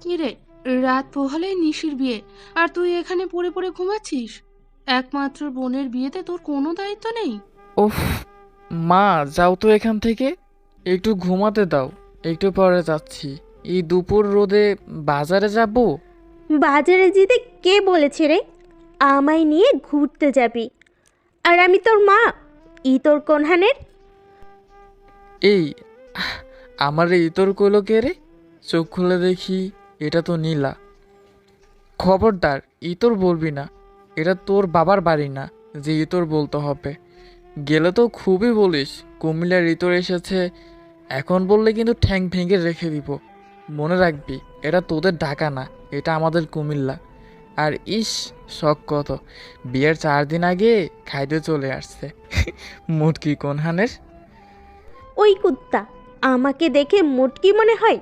কি রে রাত পোহালেই নিশির বিয়ে আর তুই এখানে পড়ে পড়ে ঘুমাচ্ছিস? একমাত্র বোনের বিয়েতে তোর কোনো দায়িত্ব নেই? ওফ মা যাও তো এখান থেকে। একটু ঘুমাতে দাও একটু পরে যাচ্ছি। এই দুপুর রোদে বাজারে যাব? বাজারে যেতে কে বলেছে রে? আমায় নিয়ে ঘুরতে যাবি। আর আমি তোর মা ই তোর কোনহানের? এই আমার এই কে রে? চোখ খুলে দেখি এটা তো নীলা। খবরদার, ইতর বলবি না। এটা তোর বাবার বাড়ি না, যে ইতর বলতে হবে। গেলে তো খুবই বলিস, কুমিল্লার ইতর এসেছে। এখন বললে কিন্তু ঠ্যাং ভেঙে রেখে দিব। মনে রাখবি, এটা তোদের ঢাকা না, এটা আমাদের কুমিল্লা। আর ইস, শখ কত। বিয়ের চার দিন আগে খাইতে চলে আসছে। মুটকি কোনহানের ওই কুত্তা, আমাকে দেখে মুটকি মনে হয়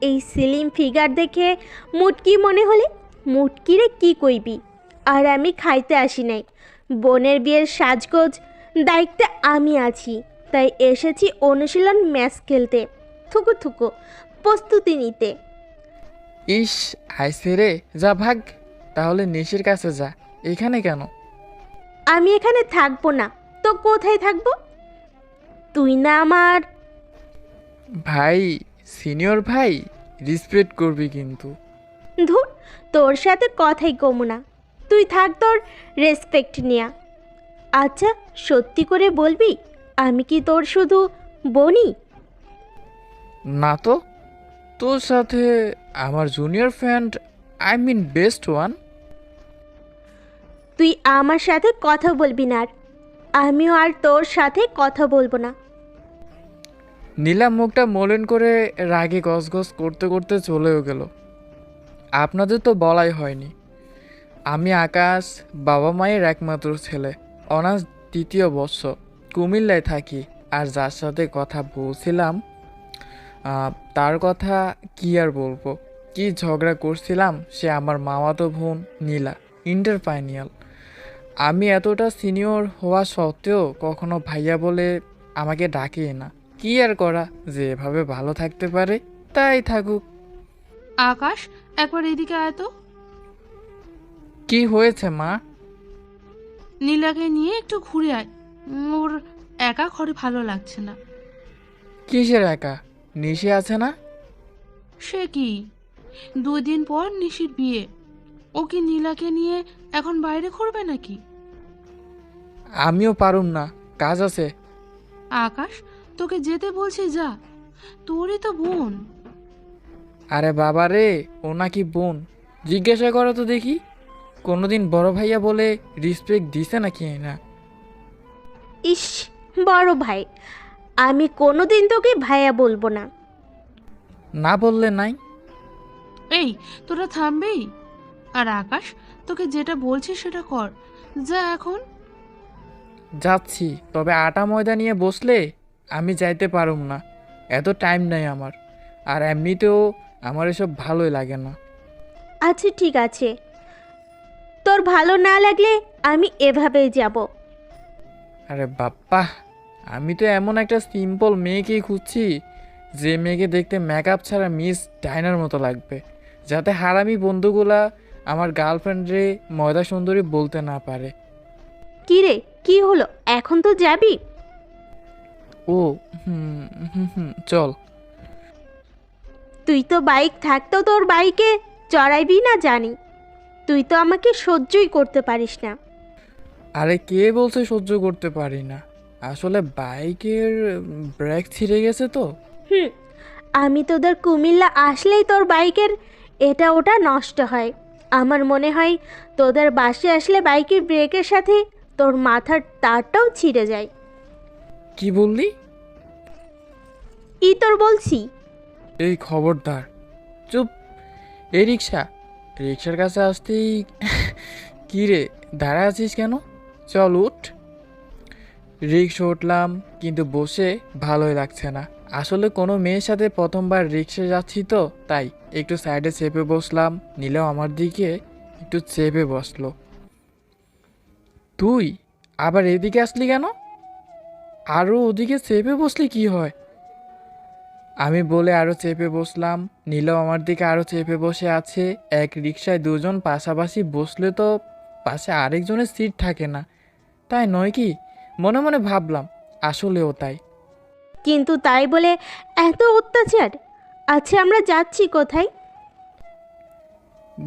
এই সিলিম ফিগার দেখে মুটকি মনে হলে মুটকিরে কি কইবি? আর আমি খাইতে আসি নাই। বোনের বিয়ের সাজগোজ দায়িত্বে আমি আছি। তাই এসেছি অনুশীলন ম্যাচ খেলতে। থুকু থুকু প্রস্তুতি নিতে। ইস আইসে রে যা ভাগ। তাহলে নিশির কাছে যা। এখানে কেন? আমি এখানে থাকব না। তো কোথায় থাকব? তুই না আমার। ভাই সিনিয়র ভাই রিসপেক্ট করবি কিন্তু। ধুর তোর সাথে কথাই কমু না। তুই থাক তোর রেসপেক্ট নিয়া। আচ্ছা সত্যি করে বলবি আমি কি তোর শুধু বনি না তো তোর সাথে আমার junior friend I mean best one. তুই আমার সাথে কথা বলবি না আর। আমিও আর তোর সাথে কথা বলব না। নীলা মুখটা মলিন করে রাগে গসগস করতে করতে চলেও গেল। আপনাদের তো বলাই হয়নি। আমি আকাশ বাবা মায়ের একমাত্র ছেলে। অনার্স দ্বিতীয় বর্ষ কুমিল্লায় থাকি। আর যার সাথে কথা বলছিলাম তার কথা কি আর বলব? কি ঝগড়া করছিলাম, সে আমার মামাতো বোন নীলা। ইন্টারপাইনিয়াল আমি এতটা সিনিয়র হওয়া সত্ত্বেও কখনো ভাইয়া বলে আমাকে ডাকে না। কি আর করা? যে এভাবে ভালো থাকতে পারে তাই থাকুক। আকাশ একবার এদিকে আয় তো। কি হয়েছে মা? নীলাকে নিয়ে একটু ঘুরে আয়। ওর একা ঘরে ভালো লাগছে না। কিসের একা? নিশে আছে না? সে কি? দুই দিন পর নিশির বিয়ে। ও কি নীলাকে নিয়ে এখন বাইরে ঘুরবে নাকি? আমিও পারুম না কাজ আছে। আকাশ তোকে যেতে বলছি যা। তোরই তো বোন। আরে বাবা রে ও নাকি বোন। জিজ্ঞাসা করো তো দেখি। কোনোদিন বড় ভাইয়া বলে রিসপেক্ট দিছে নাকি না? ইস বড় ভাই আমি কোনোদিন তোকে ভাইয়া বলব না। না বললে নাই। এই তোরা থামবেই আর আকাশ তোকে যেটা বলছি সেটা কর। যা এখন। যাচ্ছি তবে আটা ময়দা নিয়ে বসলে আমি যাইতে পারুম না। এত টাইম নাই আমার। আর এমনিতেও আমার এসব ভালোই লাগে না। আচ্ছা ঠিক আছে। তোর ভালো না লাগলে আমি এভাবেই যাব। আরে বাপ্পা আমি তো এমন একটা সিম্পল মেয়েকেই খুঁজছি যে মেয়েকে দেখতে মেকআপ ছাড়া মিস ডাইনার মতো লাগবে যাতে হারামি বন্ধুগুলা আমার গার্লফ্রেন্ডরে ময়দা সুন্দরী বলতে না পারে। কি রে কি হলো? এখন তো যাবি? ও হুম হুম হুম চল। তুই তো বাইক থাকতেও তোর বাইকে চড়াইবি না জানি। তুই তো আমাকে সহ্যই করতে পারিস না। আরে কে বলছে সহ্য করতে পারি না? আসলে বাইকের ব্রেক ছিঁড়ে গেছে তো। হুম আমি তোদের কুমিল্লা আসলেই তোর বাইকের এটা ওটা নষ্ট হয়। আমার মনে হয় তোদের বাসে আসলে বাইকের ব্রেকের সাথে তোর মাথার তারটাও ছিঁড়ে যায়। কি বললি? ই বলছি। এই খবরদার। চুপ। এই রিক্সা। রিক্সার কাছে আসতেই কী রে দাঁড়া আছিস কেন? চল উঠ। রিক্সা উঠলাম, কিন্তু বসে ভালোই লাগছে না। আসলে কোনো মেয়ের সাথে প্রথমবার রিক্সা যাচ্ছি তো, তাই একটু সাইডে চেপে বসলাম, নিলেও আমার দিকে একটু চেপে বসল। তুই আবার এদিকে আসলি কেন? আরও ওদিকে চেপে বসলে কি হয়? আমি বলে আরও চেপে বসলাম। নীলাও আমার দিকে আরও চেপে বসে আছে। এক রিক্সায় দুজন পাশাপাশি বসলে তো পাশে আরেকজনের সিট থাকে না। তাই নয় কি? মনে মনে ভাবলাম আসলেও তাই। কিন্তু তাই বলে এত অত্যাচার? আচ্ছা আমরা যাচ্ছি কোথায়?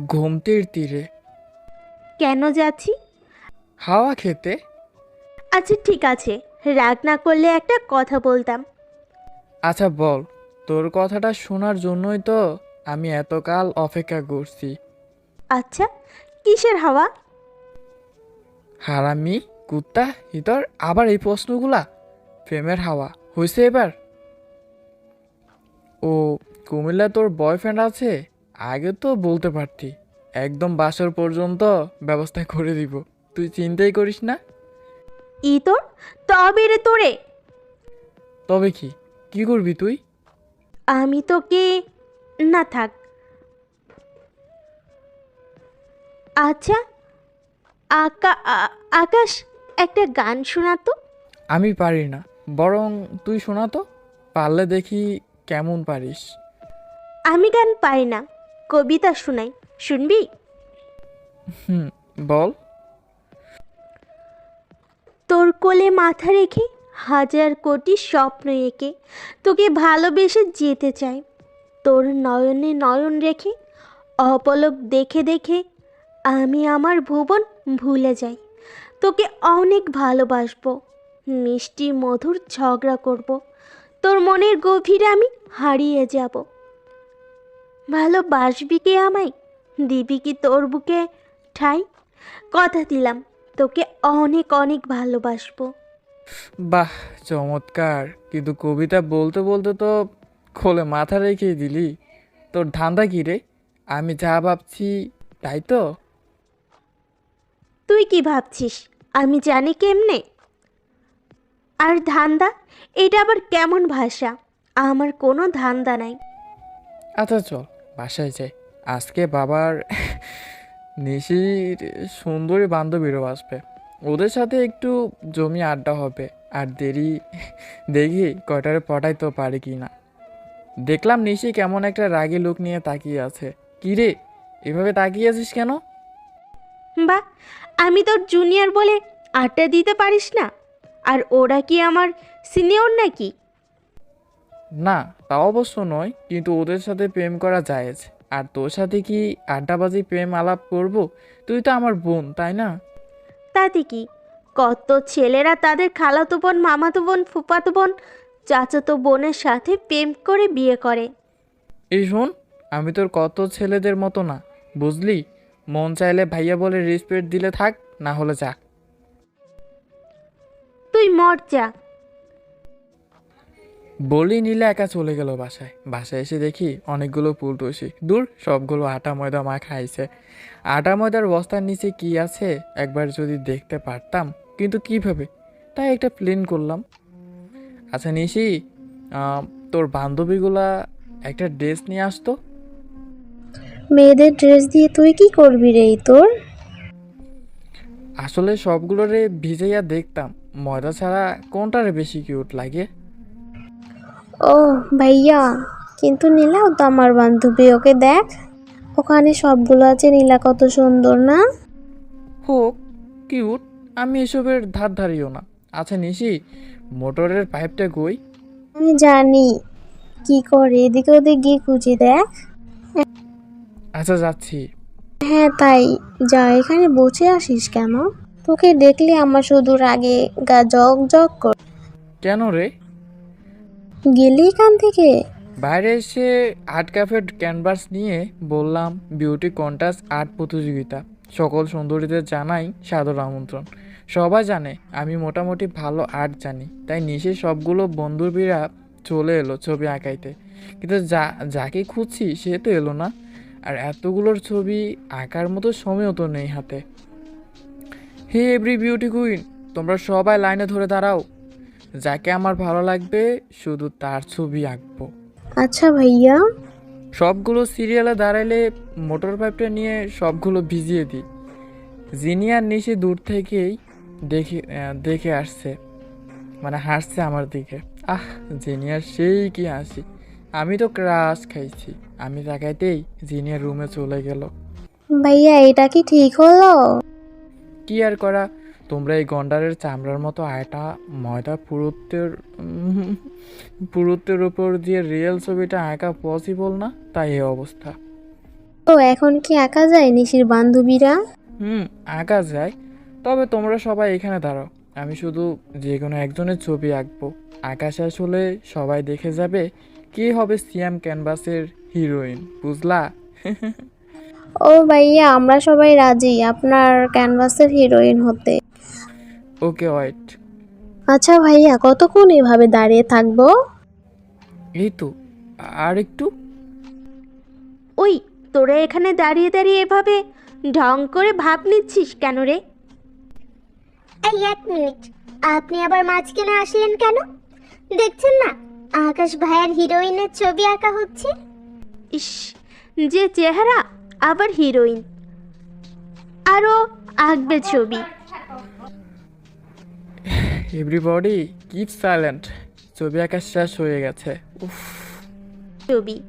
ঘুমতির তীরে। কেন যাচ্ছি? হাওয়া খেতে। আচ্ছা ঠিক আছে। রাগ না করলে একটা কথা বলতাম। আচ্ছা বল। তোর কথাটা শোনার জন্যই তো আমি এতকাল অপেক্ষা করছি। আচ্ছা কিসের হাওয়া? হারামি কুত্তা ইতর আবার এই প্রশ্নগুলা? প্রেমের হাওয়া হয়েছে এবার? ও কুমিল্লা তোর বয়ফ্রেন্ড আছে? আগে তো বলতে পারতি। একদম বাসর পর্যন্ত ব্যবস্থা করে দিব। তুই চিন্তাই করিস না। ই তোর তবে রে তোরে। তবে কি? কি করবি তুই? আমি তোকে না থাক। আচ্ছা আকা আকাশ একটা গান শোনাতো আমি পারি না বরং তুই শোনা তো পারলে দেখি কেমন পারিস। আমি গান পারি না কবিতা শোনাই শুনবি? হুম বল। তোর কোলে মাথা রেখে হাজার কোটি স্বপ্ন এঁকে তোকে ভালোবেসে যেতে চাই। তোর নয়নে নয়ন রেখে, অপলক দেখে দেখে আমি আমার ভুবন ভুলে যাই। তোকে অনেক ভালোবাসবো, মিষ্টি মধুর ঝগড়া করব, তোর মনের গভীরে আমি হারিয়ে যাব। ভালোবাসবি কে আমায়? দিবি কি তোর বুকে ঠাই? কথা দিলাম, তোকে অনেক অনেক ভালোবাসবো। বাহ চমৎকার। কিন্তু কবিতা বলতে বলতে তো খোলে মাথা রেখে দিলি। তোর ধান্দা কি রে? আমি যা ভাবছি তাই তো? তুই কি ভাবছিস? আমি জানি কেমনে? আর ধান্দা এটা আবার কেমন ভাষা? আমার কোনো ধান্দা নাই। আচ্ছা চল বাসায় যাই। আজকে বাবার নিশির সুন্দরী বান্ধবীরও আসবে। ওদের সাথে একটু জমি আড্ডা হবে আর দেরি দেখি কয়টারে পটাই তো পারে কি না। দেখলাম নিশি কেমন একটা রাগী লোক নিয়ে তাকিয়ে আছে। কি রে এভাবে তাকিয়ে আছিস কেন? বা আমি তোর জুনিয়র বলে আড্ডা দিতে পারিস না আর ওরা কি আমার সিনিয়র নাকি? না তা অবশ্য নয় কিন্তু ওদের সাথে প্রেম করা জায়েজ। আর তোর সাথে কি আড্ডাবাজি প্রেম আলাপ করব? তুই তো আমার বোন তাই না? তাতে কি? কত ছেলেরা তাদের খালাতো বোন মামাতো বোন ফুপাতো বোন চাচাতো বোনের সাথে প্রেম করে বিয়ে করে। এই শোন আমি তোর কত ছেলেদের মতো না বুঝলি? মন চাইলে ভাইয়া বলে রেসপেক্ট দিলে থাক না হলে যা তুই মর যা। বলি নিলে একা চলে গেল বাসায়। বাসায় এসে দেখি অনেকগুলো পুলটুসি দূর সবগুলো আটা ময়দা মা খাইছে। আটা ময়দার বস্তার নিচে কি আছে একবার যদি দেখতে পারতাম কিন্তু কীভাবে? তাই একটা প্লেন করলাম। আচ্ছা নিশি তোর বান্ধবীগুলা একটা ড্রেস নিয়ে আসতো? মেয়েদের ড্রেস দিয়ে তুই কি করবি রে তোর? আসলে সবগুলোরে ভিজাইয়া দেখতাম। ময়দা ছাড়া কোনটারে বেশি কিউট লাগে? ও ভাইয়া কিন্তু নীলাও তো আমার বান্ধবী ওকে দেখ। ওখানে সবগুলো আছে নীলা কত সুন্দর না? হোক কিউট আমি এসবের ধার ধারিও না। আচ্ছা নিশি মোটরের পাইপটা কই? আমি জানি। কি করে? এদিকে ওদিক গিয়ে খুঁজে দেখ। আচ্ছা যাচ্ছি। হ্যাঁ তাই। যা এখানে বসে আসিস কেন? তোকে দেখলে আমার শুধু রাগে গা জগ জগ কর। কেন রে? গেলি এখান থেকে? বাইরে এসে আর্ট ক্যাফের ক্যানভাস নিয়ে বললাম বিউটি কন্টাস্ট আর্ট প্রতিযোগিতা। সকল সুন্দরীদের জানাই সাদর আমন্ত্রণ। সবাই জানে, আমি মোটামুটি ভালো আর্ট জানি। তাই নিশে সবগুলো বন্ধুবীরা চলে এলো ছবি আঁকাইতে। কিন্তু যা, যাকে খুঁজছি সে তো এলো না। আর এতগুলোর ছবি আঁকার মতো সময়ও তো নেই হাতে। হে এভরি বিউটি কুইন, তোমরা সবাই লাইনে ধরে দাঁড়াও। যাকে আমার ভালো লাগবে শুধু তার ছবি আঁকবো। আচ্ছা ভাইয়া। সবগুলো সিরিয়ালে দাঁড়াইলে মোটর পাইপটা নিয়ে সবগুলো ভিজিয়ে দিই। জিনিয়ার নিশে দূর থেকেই দেখে দেখে আসছে। মানে হাসছে আমার দিকে। আহ জিনিয়ার সেই কি হাসি। আমি তো ক্রাশ খাইছি। আমি তাকাইতেই জিনিয়ার রুমে চলে গেল। ভাইয়া এটা কি ঠিক হলো? কি আর করা? তোমরা এই গন্ডারের চামড়ার মতো আয়টা ময়দা পুরুত্বের পুরুত্বের উপর দিয়ে রিয়েল ছবিটা আঁকা পসিবল না? তাই এই অবস্থা। তো এখন কি আঁকা যায় নিশির বান্ধবীরা? হুম আঁকা যায়। তবে তোমরা সবাই এখানে দাঁড়াও। আমি শুধু যে কোনো একজনের ছবি আঁকবো। আঁকা শেষ হলে সবাই দেখে যাবে কে হবে সিয়াম ক্যানভাসের হিরোইন বুঝলা? ও ভাইয়া আমরা সবাই রাজি আপনার ক্যানভাসের হিরোইন হতে। Okay wait. আচ্ছা ভাইয়া কতক্ষণ এভাবে দাঁড়িয়ে থাকব? এই তো আর একটু? ওই তোরা এখানে দাঁড়িয়ে দাঁড়িয়ে এভাবে ঢং করে ভাব নিচ্ছিস কেন রে? এই এক মিনিট আপনি আবার মাঝখানে আসলেন কেন? দেখছেন না আকাশ ভাইয়ের হিরোইনের ছবি আঁকা হচ্ছে? ইস যে চেহারা আবার হিরোইন। আরও আঁকবে ছবি। এভরিবডি কিপ সাইলেন্ট ছবি আঁকা শেষ হয়ে গেছে। উফ। ছবি।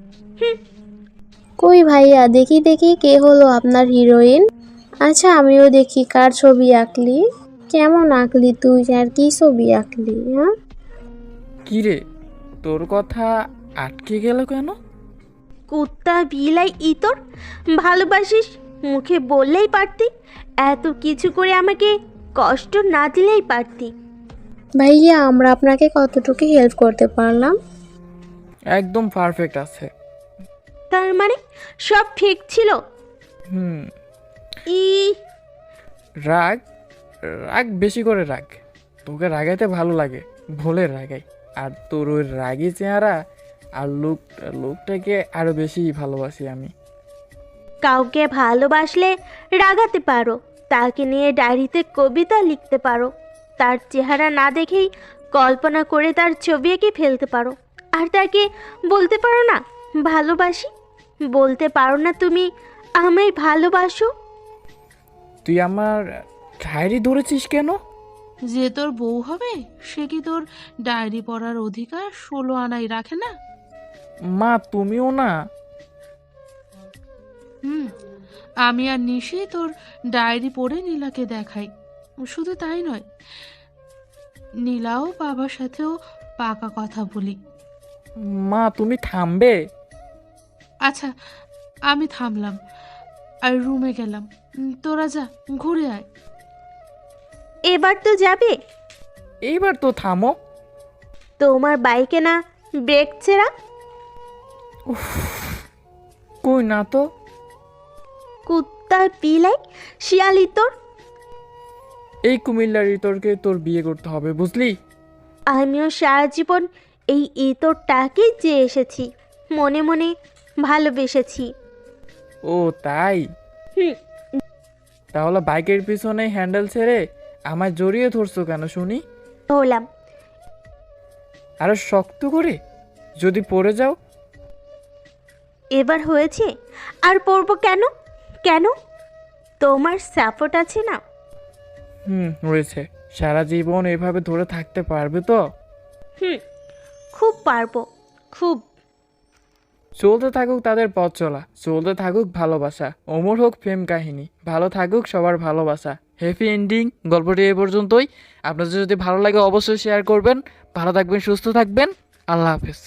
কই ভাইয়া দেখি দেখি কে হলো আপনার হিরোইন? আচ্ছা আমিও দেখি কার ছবি আঁকলি। কেমন আঁকলি তুই আর কি ছবি আঁকলি হ্যাঁ? কি রে তোর কথা আটকে গেল কেন? কুত্তা বিলাই ইতর ভালোবাসিস? মুখে বললেই পারতি এত কিছু করে আমাকে কষ্ট না দিলেই পারতি। ভাইয়া আমরা আপনাকে কতটুকু হেল্প করতে পারলাম? একদম পারফেক্ট আছে। তার মানে সব ঠিক ছিল? হুম। ই রাগ রাগ বেশি করে রাগ। তোকে রাগাইতে ভালো লাগে ভোলে রাগাই। আর তোর ওই রাগি চেহারা আর লুক লুকটাকে আরও বেশি ভালোবাসি আমি। কাউকে ভালোবাসলে রাগাতে পারো তাকে নিয়ে ডায়েরিতে কবিতা লিখতে পারো। তার চেহারা না দেখেই কল্পনা করে তার ছবি এঁকে ফেলতে পারো। আর তাকে বলতে পারো না ভালোবাসি? বলতে পারো না তুমি আমায় ভালোবাসো? তুই আমার ডায়েরি ধরেছিস কেন? যে তোর বউ হবে সে কি তোর ডায়েরি পড়ার অধিকার ষোলো আনাই রাখে না? মা তুমিও না। হুম আমি আর নিশি তোর ডায়েরি পড়ে নীলাকে দেখাই। শুধু তাই নয় নীলাও বাবার সাথেও পাকা কথা বলি। মা তুমি থামবে? আচ্ছা আমি থামলাম আর রুমে গেলাম। তোরা যা ঘুরে আয়। এবার তো যাবে? এইবার তো থামো। তোমার বাইকে না ব্রেক ছেঁড়া? কই না তো? কুত্তার পিলাই শিয়ালি তোর? এই কুমিল্লার ইতরকে তোর বিয়ে করতে হবে বুঝলি? আমিও সারা জীবন এই ইতরটাকেই চেয়ে এসেছি মনে মনে ভালোবেসেছি। ও তাই? হুম। তাহলে বাইকের পিছনে হ্যান্ডেল ছেড়ে আমায় জড়িয়ে ধরছো কেন শুনি? হলাম আরও শক্ত করে যদি পড়ে যাও। এবার হয়েছে? আর পড়ব কেন? কেন? তোমার সাপোর্ট আছে না? হুম রয়েছে। সারা জীবন এভাবে ধরে থাকতে পারবে তো? হুম খুব পারব খুব। চলতে থাকুক তাদের পথ চলা চলতে থাকুক ভালোবাসা অমর হোক প্রেম কাহিনী ভালো থাকুক সবার ভালোবাসা। হ্যাপি এন্ডিং গল্পটি এ পর্যন্তই। আপনাদের যদি ভালো লাগে অবশ্যই শেয়ার করবেন। ভালো থাকবেন সুস্থ থাকবেন। আল্লাহ হাফেজ।